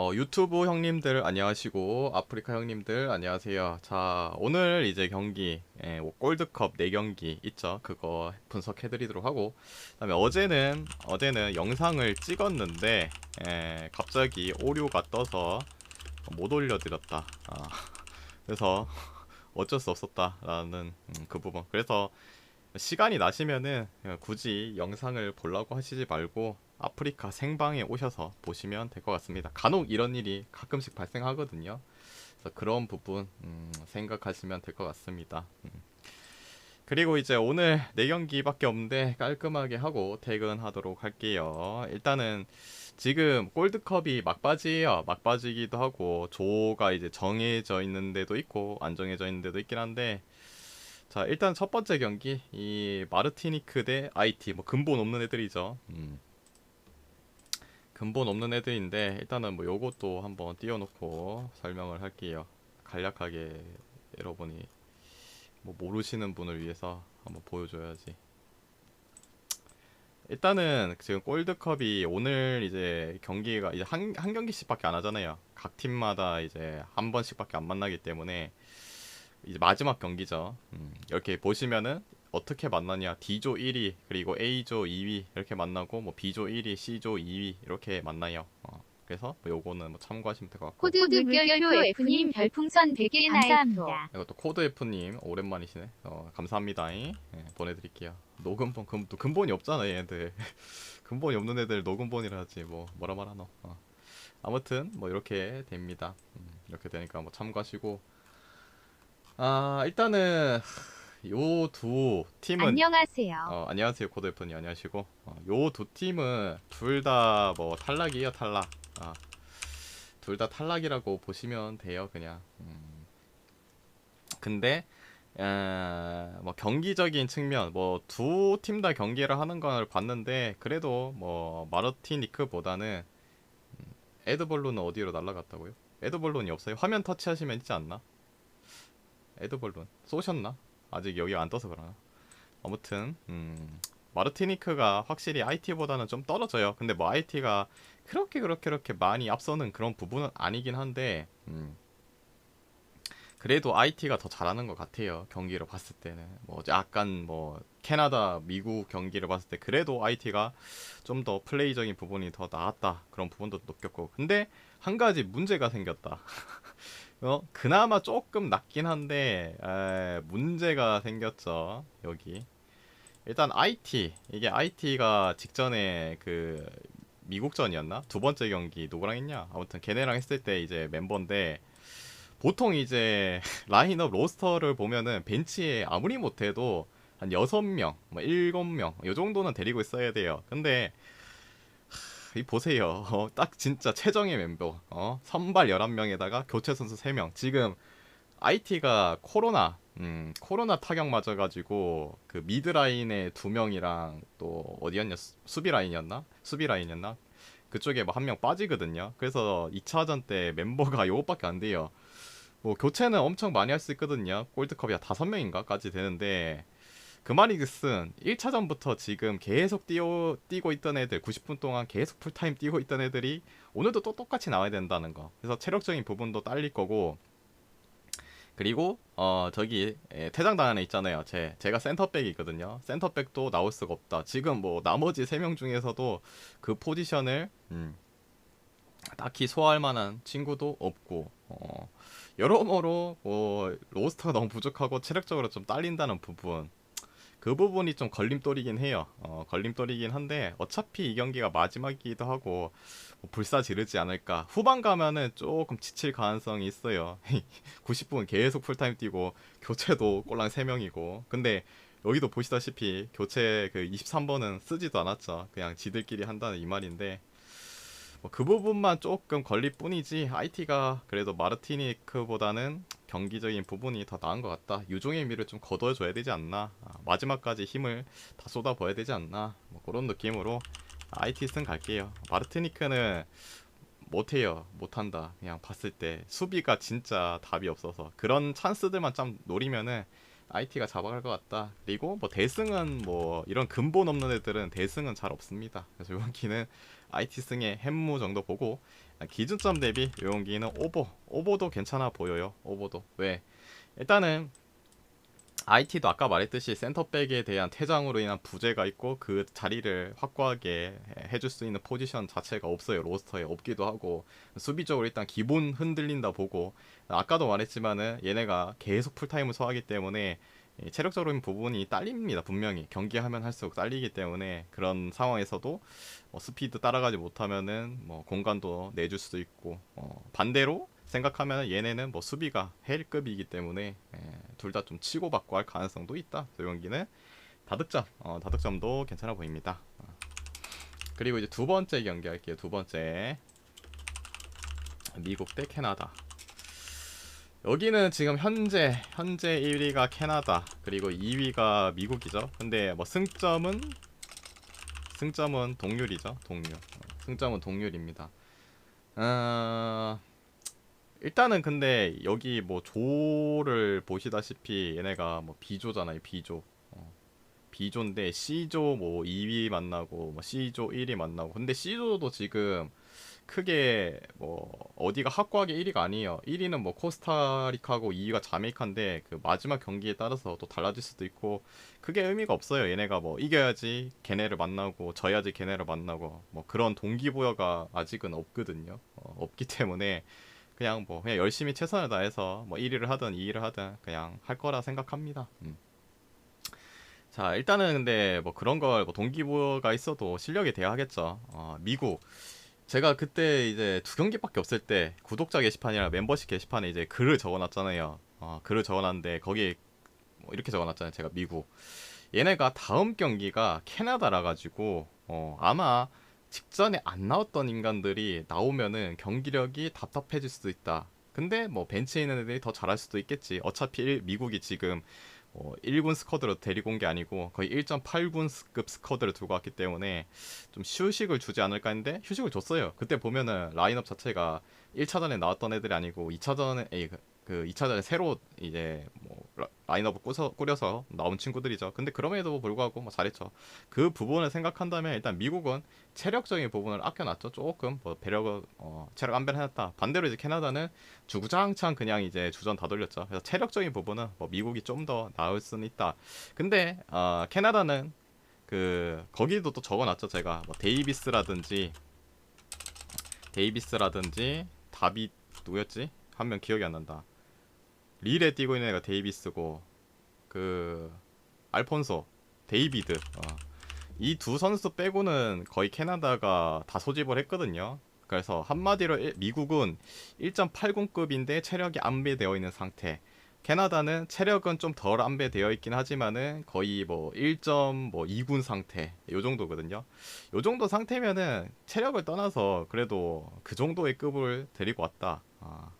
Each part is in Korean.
어, 유튜브 형님들 안녕하시고 아프리카 형님들 안녕하세요. 자 오늘 이제 경기 예, 뭐 골드컵 4경기 있죠. 그거 분석해드리도록 하고 그다음에 어제는 어제는 영상을 찍었는데 예, 갑자기 오류가 떠서 못 올려드렸다. 아, 그래서 어쩔 수 없었다라는 음, 그 부분. 그래서 시간이 나시면은 굳이 영상을 보려고 하시지 말고 아프리카 생방에 오셔서 보시면 될 것 같습니다. 간혹 이런 일이 가끔씩 발생하거든요. 그래서 그런 부분 음, 생각하시면 될 것 같습니다. 음. 그리고 이제 오늘 4경기밖에 없는데 깔끔하게 하고 퇴근하도록 할게요. 일단은 지금 골드컵이 막바지예요. 막바지기도 하고 조가 이제 정해져 있는 데도 있고 안 정해져 있는 데도 있긴 한데 자 일단 첫 번째 경기 이 마르티니크 대 IT 뭐 근본 없는 애들이죠. 음. 근본 없는 애들인데 일단은 뭐 요것도 한번 띄워놓고 설명을 할게요. 간략하게 여러분이 뭐 모르시는 분을 위해서 한번 보여줘야지. 일단은 지금 골드컵이 오늘 이제 경기가 이제 한, 한 경기씩밖에 안 하잖아요. 각 팀마다 이제 한 번씩밖에 안 만나기 때문에 이제 마지막 경기죠. 음, 이렇게 보시면은 어떻게 만나냐? D조 1위 그리고 A조 2위 이렇게 만나고 뭐 B조 1위 C조 2위 이렇게 만나요. 어, 그래서 뭐 요거는 뭐 참고하시면 될 것 같고. 코드 물결표 F님 별풍선 100개 감사합니다. 이것도 코드 F님 오랜만이시네. 어, 감사합니다. 예, 보내드릴게요. 녹음본 금, 또 근본이 없잖아 얘들. 근본이 없는 애들 녹음본이라 하지 뭐 뭐라 말하노. 어. 아무튼 뭐 이렇게 됩니다. 음, 이렇게 되니까 뭐 참고하시고. 아 일단은 요 두 팀은 안녕하세요. 어, 안녕하세요 코드 F님 안녕하시고 어, 요두 팀은 둘 다 뭐 탈락이에요 탈락 아, 둘다 탈락이라고 보시면 돼요 그냥 음. 근데 에, 뭐 경기적인 측면 뭐 두 팀 다 경기를 하는 걸 봤는데 그래도 뭐 마르티니크보다는 음, 에드벌룬은 어디로 날아갔다고요? 에드벌룬이 없어요? 화면 터치하시면 있지 않나? 에드벌룬 쏘셨나? 아직 여기 안 떠서 그러나 아무튼 음, 마르티니크가 확실히 IT보다는 좀 떨어져요. 근데 뭐 IT가 그렇게 그렇게 그렇게 많이 앞서는 그런 부분은 아니긴 한데 음, 그래도 IT가 더 잘하는 것 같아요. 경기를 봤을 때는 뭐 약간 뭐 캐나다, 미국 경기를 봤을 때 그래도 IT가 좀 더 플레이적인 부분이 더 나았다 그런 부분도 느꼈고 근데 한 가지 문제가 생겼다. 어? 그나마 조금 낫긴 한데 에, 문제가 생겼죠 여기. 일단 IT 이게 IT가 직전에 그 미국전이었나? 두 번째 경기 누구랑 했냐? 아무튼 걔네랑 했을 때 이제 멤버인데 보통 이제 라인업 로스터를 보면은 벤치에 아무리 못해도 한 6명, 뭐 7명 요 정도는 데리고 있어야 돼요. 근데 이 보세요. 어, 딱 진짜 최정의 멤버. 어? 선발 11명에다가 교체 선수 3명. 지금 IT가 코로나 음, 코로나 타격 맞아 가지고 그 미드 라인에 두 명이랑 또 어디였냐 수- 수비 라인이었나 수비 라인이었나 그쪽에 뭐 한 명 빠지거든요. 그래서 2차전 때 멤버가 요것밖에 안 돼요. 뭐 교체는 엄청 많이 할 수 있거든요. 골드컵이 다섯 명인가까지 되는데 그 말이즉슨 1차전부터 지금 계속 뛰어, 뛰고 있던 애들 90분 동안 계속 풀타임 뛰고 있던 애들이 오늘도 또 똑같이 나와야 된다는 거. 그래서 체력적인 부분도 딸릴 거고 그리고 어 저기 에, 퇴장당 안에 있잖아요. 제 제가 센터백이거든요. 센터백도 나올 수가 없다. 지금 뭐 나머지 세명 중에서도 그 포지션을 음, 딱히 소화할 만한 친구도 없고 어, 여러모로 뭐 로스터가 너무 부족하고 체력적으로 좀 딸린다는 부분 그 부분이 좀 걸림돌이긴 해요. 어, 걸림돌이긴 한데 어차피 이 경기가 마지막이기도 하고 뭐 불사 지르지 않을까. 후반 가면은 조금 지칠 가능성이 있어요. 90분 계속 풀타임 뛰고 교체도 꼴랑 3명이고. 근데 여기도 보시다시피 교체 그 23번은 쓰지도 않았죠. 그냥 지들끼리 한다는 이 말인데 뭐 그 부분만 조금 걸릴 뿐이지 IT가 그래도 마르티니크보다는 경기적인 부분이 더 나은 것 같다. 유종의 미를 좀 거둬줘야 되지 않나. 아, 마지막까지 힘을 다 쏟아부어야 되지 않나. 뭐 그런 느낌으로 승 갈게요. 마르티니크는 못해요. 못한다. 그냥 봤을 때 수비가 진짜 답이 없어서 그런 찬스들만 좀 노리면은 IT가 잡아갈 것 같다. 그리고 뭐 대승은 뭐 이런 근본 없는 애들은 대승은 잘 없습니다. 그래서 이번 기는 IT 승의 햄무 정도 보고 기준점 대비 이번 기는 오버 오버도 괜찮아 보여요. 오버도. 왜? 일단은 IT도 아까 말했듯이 센터백에 대한 퇴장으로 인한 부재가 있고 그 자리를 확고하게 해줄 수 있는 포지션 자체가 없어요. 로스터에 없기도 하고 수비적으로 일단 기본 흔들린다 보고 아까도 말했지만은 얘네가 계속 풀타임을 소화하기 때문에 이 체력적인 부분이 딸립니다 분명히 경기하면 할수록 딸리기 때문에 그런 상황에서도 뭐 스피드 따라가지 못하면은 뭐 공간도 내줄 수도 있고 어 반대로 생각하면 얘네는 뭐 수비가 헬급이기 때문에 둘 다 좀 치고받고 할 가능성도 있다. 소용기는 다득점, 어, 다득점도 괜찮아 보입니다. 어. 그리고 이제 두 번째 경기 할게요. 두 번째 미국 대 캐나다. 여기는 지금 현재 현재 1위가 캐나다 그리고 2위가 미국이죠. 근데 뭐 승점은 승점은 동률이죠. 동률. 어, 승점은 동률입니다. 어... 일단은 근데 여기 뭐 조를 보시다시피 얘네가 뭐 B조잖아요 B조 어. B조인데 C조 뭐 2위 만나고 뭐 C조 1위 만나고 근데 C조도 지금 크게 뭐 어디가 확고하게 1위가 아니에요 1위는 뭐 코스타리카고 2위가 자메이카인데 그 마지막 경기에 따라서 또 달라질 수도 있고 크게 의미가 없어요 얘네가 뭐 이겨야지 걔네를 만나고 져야지 걔네를 만나고 뭐 그런 동기부여가 아직은 없거든요 어, 없기 때문에 그냥 뭐 그냥 열심히 최선을 다해서 뭐 1위를 하든 2위를 하든 그냥 할 거라 생각합니다. 음. 자 일단은 근데 뭐 그런 걸 뭐 동기부여가 있어도 실력에 대하겠죠. 어, 미국 제가 그때 이제 두 경기밖에 없을 때 구독자 게시판이랑 멤버십 게시판에 이제 글을 적어놨잖아요. 어, 글을 적어놨는데 거기 뭐 이렇게 적어놨잖아요. 제가 미국 얘네가 다음 경기가 캐나다라 가지고 어, 아마 직전에 안 나왔던 인간들이 나오면은 경기력이 답답해질 수도 있다. 근데 뭐 벤치에 있는 애들이 더 잘할 수도 있겠지. 어차피 일- 미국이 지금 어, 1군 스쿼드로 데리고 온 게 아니고 거의 1.8군급 스쿼드를 두고 왔기 때문에 좀 휴식을 주지 않을까 했는데 휴식을 줬어요. 그때 보면은 라인업 자체가 1차전에 나왔던 애들이 아니고 2차전에 에이, 그- 그 2차전에 새로 이제 뭐 라- 라인업을 꾸서, 꾸려서 나온 친구들이죠. 근데 그럼에도 불구하고 뭐 잘했죠. 그 부분을 생각한다면 일단 미국은 체력적인 부분을 아껴놨죠. 조금 뭐 배려가 어, 체력 안배를 해놨다. 반대로 이제 캐나다는 주구장창 그냥 이제 주전 다 돌렸죠. 그래서 체력적인 부분은 뭐 미국이 좀 더 나을 수는 있다. 근데 어, 캐나다는 그 거기도 또 적어놨죠. 제가 뭐 데이비스라든지 데이비스라든지 다비 누구였지? 한 명 기억이 안 난다. 릴에 뛰고 있는 애가 데이비스고 그 알폰소 데이비드 어. 이두 선수 빼고는 거의 캐나다가 다 소집을 했거든요. 그래서 한마디로 일- 미국은 1.80급인데 체력이 안배되어 있는 상태. 캐나다는 체력은 좀 덜 안배되어 있긴 하지만은 거의 뭐 1.2군 상태 요 정도거든요. 요 정도 상태면은 체력을 떠나서 그래도 그 정도의 급을 데리고 왔다. 아,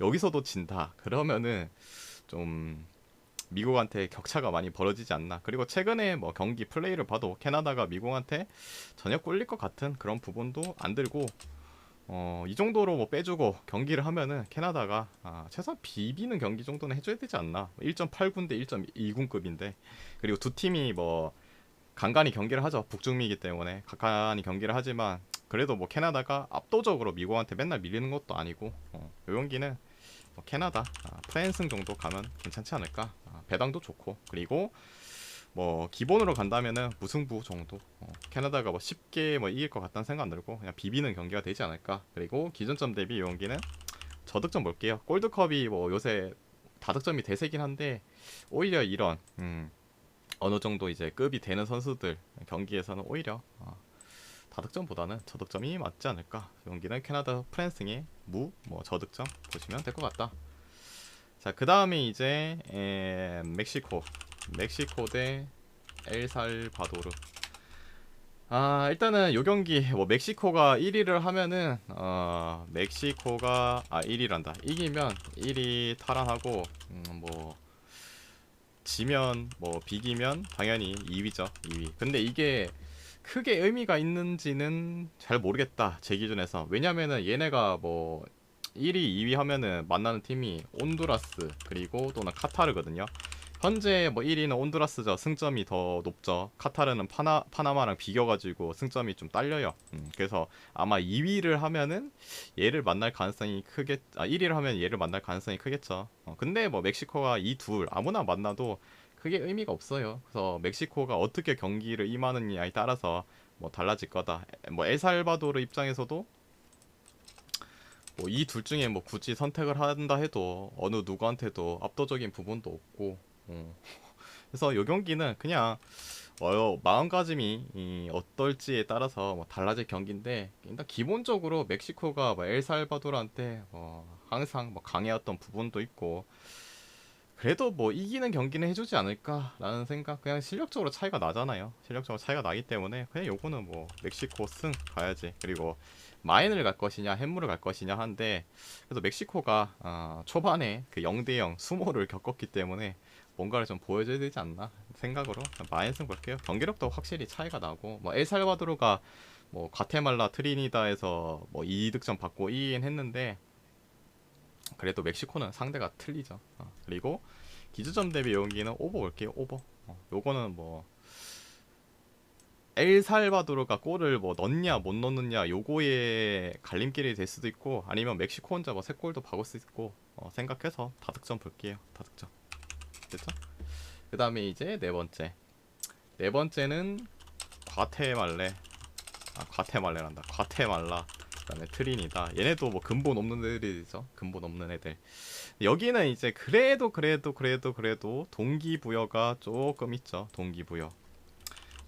여기서도 진다. 그러면은 좀 미국한테 격차가 많이 벌어지지 않나. 그리고 최근에 뭐 경기 플레이를 봐도 캐나다가 미국한테 전혀 꿀릴 것 같은 그런 부분도 안 들고 어, 이 정도로 뭐 빼주고 경기를 하면은 캐나다가 아, 최소한 비비는 경기 정도는 해줘야 되지 않나. 1.8군데 1.2군급인데 그리고 두 팀이 뭐 간간히 경기를 하죠. 북중미이기 때문에 간간히 경기를 하지만 그래도 뭐 캐나다가 압도적으로 미국한테 맨날 밀리는 것도 아니고 어, 요 경기는 뭐 캐나다 아, 프랜승 정도 가면 괜찮지 않을까? 아, 배당도 좋고. 그리고 뭐 기본으로 간다면은 무승부 정도. 어, 캐나다가 뭐 쉽게 뭐 이길 것 같다는 생각 안 들고 그냥 비비는 경기가 되지 않을까? 그리고 기준점 대비 이 경기는 저득점 볼게요. 골드컵이 뭐 요새 다득점이 대세긴 한데 오히려 이런 음, 어느 정도 이제 급이 되는 선수들 경기에서는 오히려 어, 다득점보다는 저득점이 맞지 않을까. 경기는 캐나다 프랜스의 무, 뭐 저득점 보시면 될 것 같다. 자, 그 다음에 이제 에, 멕시코, 멕시코 대 엘살바도르. 아, 일단은 요 경기 뭐 멕시코가 1위를 하면은 어, 멕시코가 아 1위란다. 이기면 1위 탈환하고 음, 뭐 지면 뭐 비기면 당연히 2위죠. 2위. 근데 이게 크게 의미가 있는지는 잘 모르겠다. 제 기준에서. 왜냐면은 얘네가 뭐 1위, 2위 하면은 만나는 팀이 온두라스 그리고 또는 카타르거든요. 현재 뭐 1위는 온두라스죠. 승점이 더 높죠. 카타르는 파나 파나마랑 비겨가지고 승점이 좀 딸려요. 음, 그래서 아마 2위를 하면은 얘를 만날 가능성이 크겠. 아 1위를 하면 얘를 만날 가능성이 크겠죠. 어, 근데 뭐 멕시코가 이 둘 아무나 만나도 크게 의미가 없어요. 그래서 멕시코가 어떻게 경기를 임하느냐에 따라서 뭐 달라질 거다. 뭐 엘살바도르 입장에서도 뭐 이 둘 중에 뭐 굳이 선택을 한다 해도 어느 누구한테도 압도적인 부분도 없고 어. 그래서 요 경기는 그냥 어, 마음가짐이 이 어떨지에 따라서 뭐 달라질 경기인데 일단 기본적으로 멕시코가 뭐 엘살바도르한테 어, 항상 뭐 강해왔던 부분도 있고 그래도 뭐 이기는 경기는 해주지 않을까라는 생각 그냥 실력적으로 차이가 나잖아요. 실력적으로 차이가 나기 때문에 그냥 요거는 뭐 멕시코 승 가야지. 그리고 마인을 갈 것이냐 햄물을 갈 것이냐 한데 그래서 멕시코가 어, 초반에 그 0대0 수모를 겪었기 때문에 뭔가를 좀 보여줘야 되지 않나 생각으로 마인 승 볼게요. 경기력도 확실히 차이가 나고 뭐 엘살바도르가 뭐 과테말라 트리니다에서 뭐 2득점 받고 이긴 했는데 그래도 멕시코는 상대가 틀리죠. 어, 그리고 기주점 대비 여기는 오버 올게요. 오버. 어, 요거는 뭐 엘살바도르가 골을 뭐 넣냐 못 넣느냐 요거에 갈림길이 될 수도 있고 아니면 멕시코 혼자 뭐 세 골도 박을 수 있고 어, 생각해서 다득점 볼게요. 다득점. 됐죠? 그 다음에 이제 네 번째. 네 번째는 과테말레. 아 과테말레란다. 과테말라. 그다음에 트린이다. 얘네도 뭐 근본 없는 애들이죠. 근본 없는 애들. 여기는 이제 그래도 그래도 그래도 그래도 동기부여가 조금 있죠. 동기부여.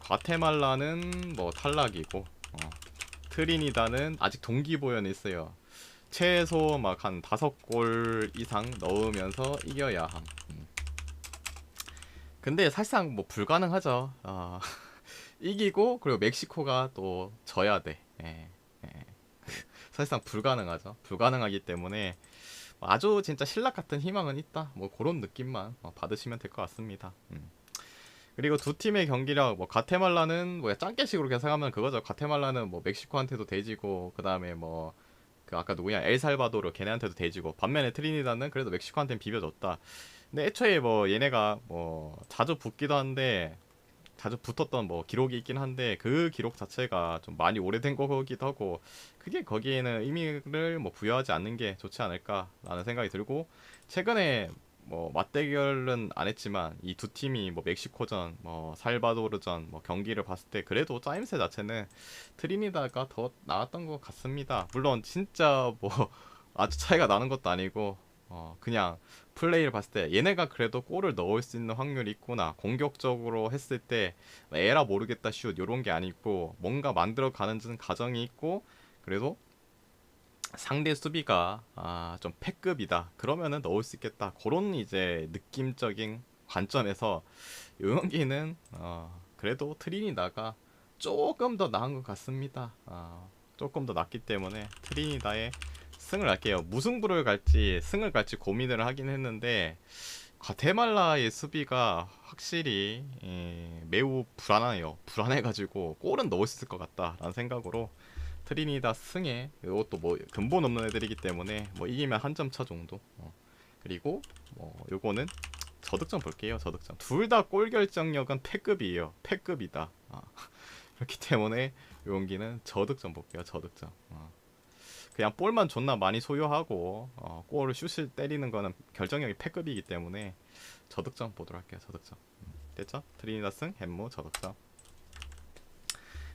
과테말라는 뭐 탈락이고 어. 트리니다는 아직 동기부여는 있어요. 최소 막 한 다섯 골 이상 넣으면서 이겨야 함. 음. 근데 사실상 뭐 불가능하죠. 어. 이기고 그리고 멕시코가 또 져야 돼. 예. 예. 사실상 불가능하죠. 불가능하기 때문에 아주 진짜 신락 같은 희망은 있다. 뭐 그런 느낌만 어, 받으시면 될 것 같습니다. 음. 그리고 두 팀의 경기력 뭐 가테말라는 뭐 짱깨식으로 계산하면 그거죠. 가테말라는 뭐 멕시코한테도 대지고 그 다음에 뭐 그 아까 누구냐 엘살바도르 걔네한테도 대지고 반면에 트리니다는 그래도 멕시코한테는 비벼줬다. 근데 애초에 뭐 얘네가 뭐 자주 붙기도 한데 자주 붙었던 뭐 기록이 있긴 한데 그 기록 자체가 좀 많이 오래된 거기도 하고 그게 거기에는 의미를 뭐 부여하지 않는 게 좋지 않을까라는 생각이 들고 최근에 뭐 맞대결은 안 했지만 이 두 팀이 뭐 멕시코전, 뭐 살바도르전 뭐 경기를 봤을 때 그래도 짜임새 자체는 트리니다가 더 나았던 것 같습니다. 물론 진짜 뭐 아주 차이가 나는 것도 아니고 어 그냥 플레이를 봤을 때 얘네가 그래도 골을 넣을 수 있는 확률이 있구나 공격적으로 했을 때 에라 모르겠다 슛 요런 게 아니고 뭔가 만들어 가는 과정이 있고 그래도 상대 수비가 아, 좀 패급이다 그러면은 넣을 수 있겠다 그런 이제 느낌적인 관점에서 요 경기는 어, 그래도 트리니다가 조금 더 나은 것 같습니다. 어, 조금 더 낫기 때문에 트리니다의 승을 할게요 무승부를 갈지 승을 갈지 고민을 하긴 했는데 과테말라의 수비가 확실히 예, 매우 불안해요 불안해가지고 골은 넣을 수 있을 것 같다라는 생각으로 트리니다 승에 이것도 뭐 근본 없는 애들이기 때문에 뭐 이기면 한 점 차 정도. 어. 그리고 뭐 요거는 저득점 볼게요. 저득점. 둘 다 골 결정력은 패급이에요. 패급이다. 어. 그렇기 때문에 요 경기는 저득점 볼게요. 저득점. 어. 그냥 볼만 존나 많이 소유하고 어, 골을 슛을 때리는 거는 결정력이 패급이기 때문에 저득점 보도록 할게요. 저득점. 음, 됐죠? 트리니다 승, 햄무 저득점.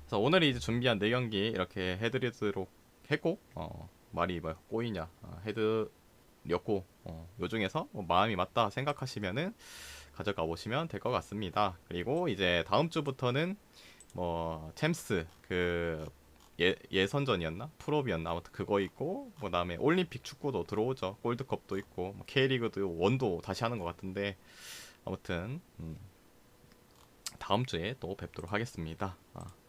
그래서 오늘 이제 준비한 네 경기 이렇게 해드리도록 했고 어, 말이 뭐 꼬이냐 어, 해드렸고 어, 요 중에서 뭐 마음이 맞다 생각하시면은 가져가 보시면 될 것 같습니다. 그리고 이제 다음 주부터는 뭐 챔스 그 예, 예선전이었나 프로비였나 아무튼 그거 있고 그 다음에 올림픽 축구도 들어오죠 골드컵도 있고 뭐 K리그도 원도 다시 하는 것 같은데 아무튼 음, 다음 주에 또 뵙도록 하겠습니다. 아.